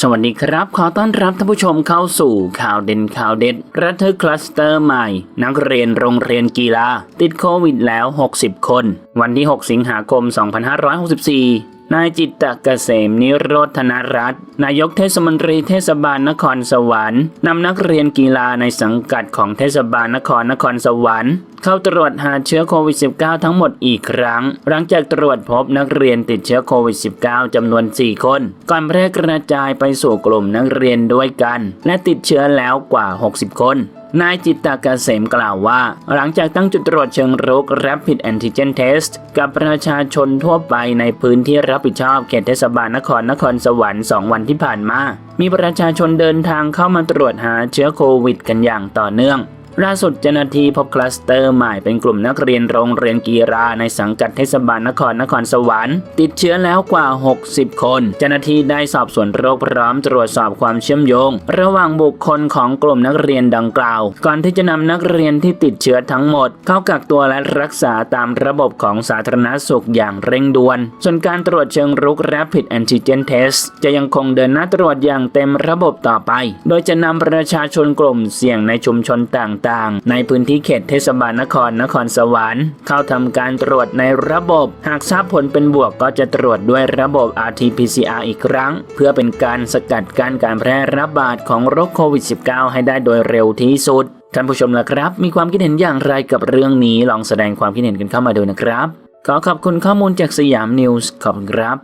สวัสดีครับ ขอต้อนรับท่านผู้ชมเข้าสู่ข่าวเด่นข่าวเด็ดระทึกคลัสเตอร์ใหม่ นักเรียนโรงเรียนกีฬา ติดโควิดแล้ว 60 คน วันที่ 6 สิงหาคม 2564 นายจิตตะเกษมนิโรธนรัตน์นายกเทศมนตรีเทศบาลนครสวรรค์นำนักเรียนกีฬาในสังกัดของเทศบาลนครนครสวรรค์ เข้าตรวจหาเชื้อโควิด -19 ทั้งหมดอีกครั้ง หลังจากตรวจพบนักเรียนติดเชื้อโควิด -19 จำนวน 4 คน ก่อนแพร่กระจายไปสู่กลุ่มนักเรียนด้วยกัน และติดเชื้อแล้วกว่า 60 คน นายจิตตาเกษมกล่าวว่า หลังจากตั้งจุดตรวจเชิงรุก Rapid Antigen Test กับประชาชนทั่วไปในพื้นที่รับผิดชอบเขตเทศบาลนครนครสวรรค์ 2 วันที่ผ่านมา มีประชาชนเดินทางเข้ามาตรวจหาเชื้อโควิด กันอย่างต่อเนื่อง ล่าสุดเจ้าหน้าที่พบคลัสเตอร์ใหม่เป็นกลุ่มนักเรียนโรงเรียนกีฬาในสังกัดเทศบาลนครนครสวรรค์ติดเชื้อแล้วกว่า 60 คน เจ้าหน้าที่ได้สอบสวนโรคพร้อมตรวจสอบความเชื่อมโยง ระหว่างบุคคลของกลุ่มนักเรียนดังกล่าว ก่อนที่จะนำนักเรียนที่ติดเชื้อทั้งหมด เข้ากักตัวและรักษาตามระบบของสาธารณสุขอย่างเร่งด่วน ส่วนการตรวจเชิงรุก Rapid Antigen Test จะยังคงเดินหน้าตรวจอย่างเต็มระบบต่อไป โดยจะนำประชาชนกลุ่มเสี่ยงในชุมชนต่างต่างๆ ในพื้นที่เขตเทศบาลนครนครสวรรค์ เข้าทำการตรวจในระบบ หากทราบผลเป็นบวกก็จะตรวจด้วยระบบ RT-PCR อีกครั้ง เพื่อเป็นการสกัดกั้นการแพร่ระบาดของโรคโควิด -19 ให้ได้โดยเร็วที่สุดท่านผู้ชมล่ะครับ มีความคิดเห็นอย่างไรกับเรื่องนี้ลองแสดงความคิดเห็นกันเข้ามาดูนะครับ ขอขอบคุณข้อมูลจากสยามนิวส์ขอบคุณครับ